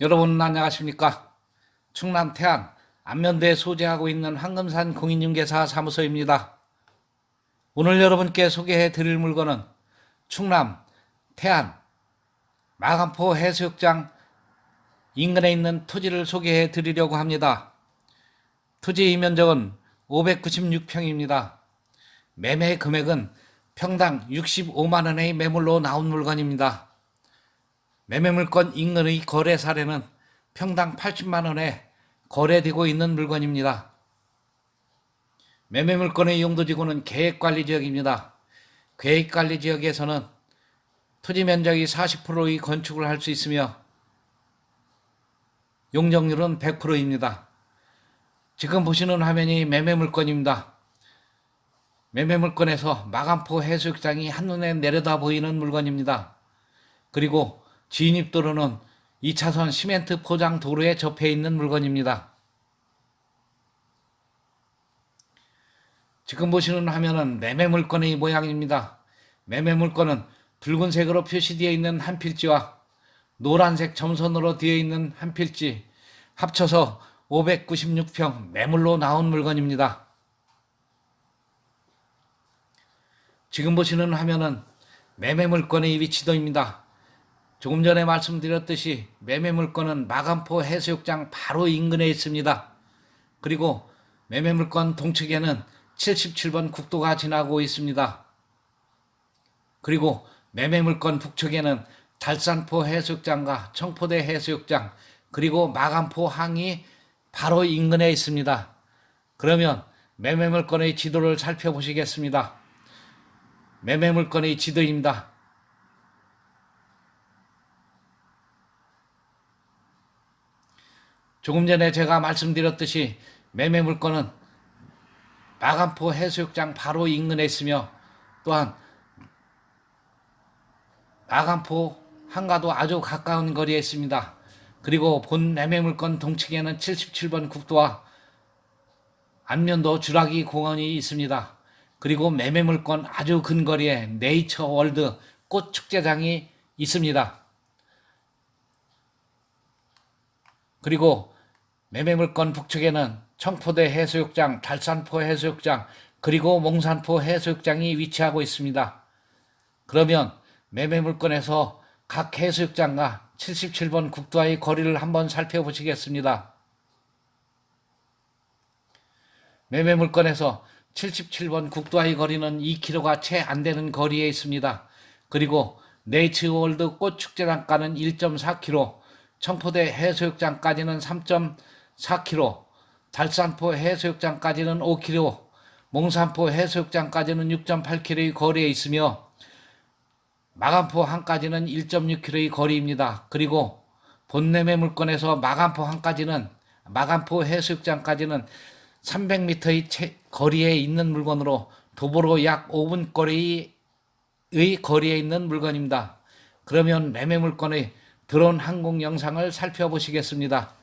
여러분 안녕하십니까? 충남 태안 안면대에 소재하고 있는 황금산 공인중개사 사무소입니다. 오늘 여러분께 소개해 드릴 물건은 충남 태안 마간포 해수욕장 인근에 있는 토지를 소개해 드리려고 합니다. 토지 면적은 596평입니다. 매매 금액은 평당 65만 원의 매물로 나온 물건입니다. 매매물건 인근의 거래 사례는 평당 80만 원에 거래되고 있는 물건입니다. 매매물건의 용도지구는 계획관리지역입니다. 계획관리지역에서는 토지 면적이 40%의 건축을 할 수 있으며 용적률은 100%입니다. 지금 보시는 화면이 매매물건입니다. 매매물건에서 마간포 해수욕장이 한눈에 내려다 보이는 물건입니다. 그리고 진입도로는 2차선 시멘트 포장 도로에 접해 있는 물건입니다. 지금 보시는 화면은 매매 물건의 모양입니다. 매매 물건은 붉은색으로 표시되어 있는 한 필지와 노란색 점선으로 되어 있는 한 필지 합쳐서 596평 매물로 나온 물건입니다. 지금 보시는 화면은 매매 물건의 위치도입니다. 조금 전에 말씀드렸듯이 매매 물건은 마간포 해수욕장 바로 인근에 있습니다. 그리고 매매 물건 동측에는 77번 국도가 지나고 있습니다. 그리고 매매 물건 북측에는 달산포 해수욕장과 청포대 해수욕장 그리고 마간포 항이 바로 인근에 있습니다. 그러면 매매 물건의 지도를 살펴보시겠습니다. 매매 물건의 지도입니다. 조금 전에 제가 말씀드렸듯이 매매 물건은 마간포 해수욕장 바로 인근에 있으며 또한 마간포 한가도 아주 가까운 거리에 있습니다. 그리고 본 매매 물건 동측에는 77번 국도와 안면도 주라기 공원이 있습니다. 그리고 매매 물건 아주 근거리에 네이처 월드 꽃 축제장이 있습니다. 그리고 매매물건 북측에는 청포대 해수욕장, 달산포 해수욕장, 그리고 몽산포 해수욕장이 위치하고 있습니다. 그러면 매매물건에서 각 해수욕장과 77번 국도와의 거리를 한번 살펴보시겠습니다. 매매물건에서 77번 국도와의 거리는 2km가 채 안 되는 거리에 있습니다. 그리고 네이처월드 꽃축제장가는 1.4km, 청포대 해수욕장까지는 3.4km, 달산포 해수욕장까지는 5km, 몽산포 해수욕장까지는 6.8km의 거리에 있으며 마간포 항까지는 1.6km의 거리입니다. 그리고 본내매 물건에서 마간포 항까지는 마간포 해수욕장까지는 300m의 거리에 있는 물건으로 도보로 약 5분 거리의 거리에 있는 물건입니다. 그러면 매매 물건의 드론 항공 영상을 살펴보시겠습니다.